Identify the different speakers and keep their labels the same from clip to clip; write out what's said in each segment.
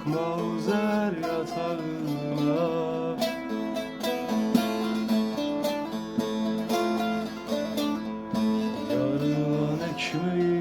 Speaker 1: Bakma uzer yatağına. Yarılan ekmeği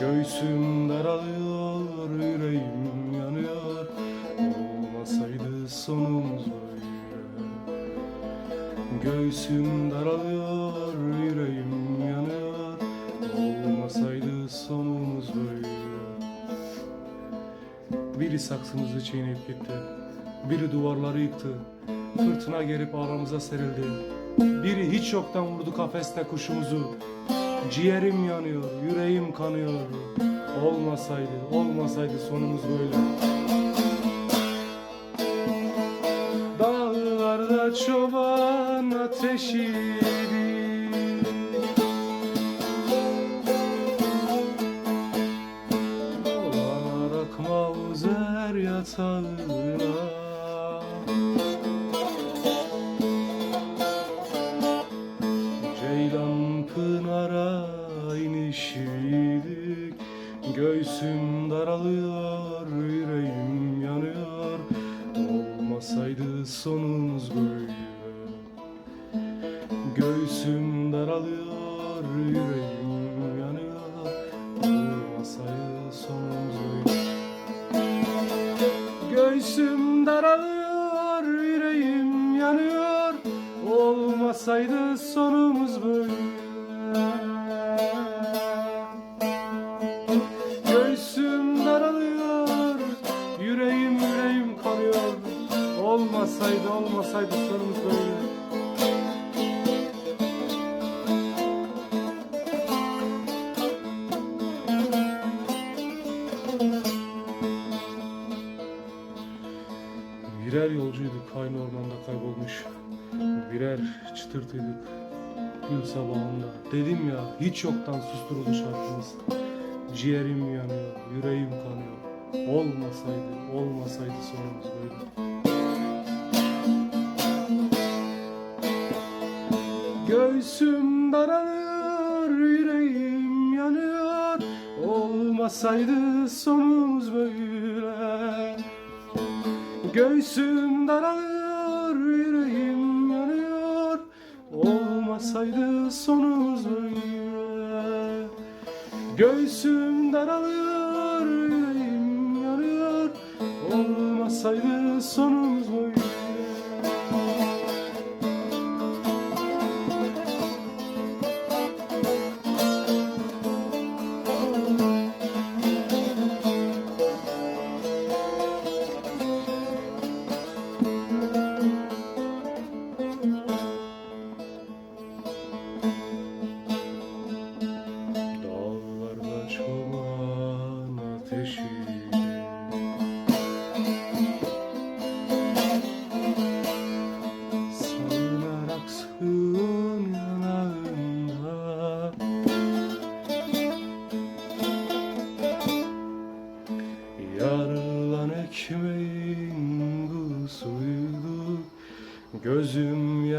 Speaker 1: Göğsüm daralıyor, yüreğim yanıyor. Olmasaydı sonumuz böyle. Göğsüm daralıyor, yüreğim yanıyor. Olmasaydı sonumuz böyle. Biri saksımızı çiğneyip gitti Biri duvarları yıktı. Fırtına gelip aramıza serildi. Biri hiç yoktan vurdu kafeste kuşumuzu Ciğerim yanıyor, yüreğim kanıyor. Olmasaydı, olmasaydı sonumuz böyle. Dağlarda çoban ateşiydi. Dolarak mavzer yatağına inişiydik Göğsüm daralıyor, yüreğim yanıyor. Olmasaydı sonumuz böyle. Göğsüm daralıyor, yüreğim yanıyor. Olmasaydı sonumuz böyle. Göğsüm daralıyor, yüreğim yanıyor. Olmasaydı sonumuz böyle Olmasaydı olmasaydı sonumuz böyle. Birer yolcuyduk aynı ormanda kaybolmuş. Birer çıtırtıydık gün sabahında. Dedim ya hiç yoktan susturuldu şarkımız Ciğerim yanıyor, yüreğim kanıyor. Olmasaydı, olmasaydı sonumuz böyle Göğsüm daralıyor, yüreğim yanıyor. Olmasaydı sonumuz böyle. Göğsüm daralıyor, yüreğim yanıyor. Olmasaydı sonumuz böyle. Göğsüm daralıyor, yüreğim yanıyor. Olmasaydı sonumuz böyle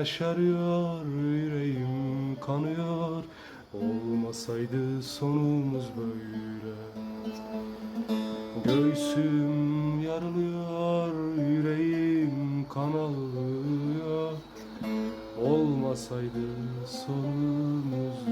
Speaker 1: yaşarıyor, yüreğim kanıyor. Olmasaydı sonumuz böyle. Göğsüm yarılıyor, yüreğim kan alıyor Olmasaydı sonumuz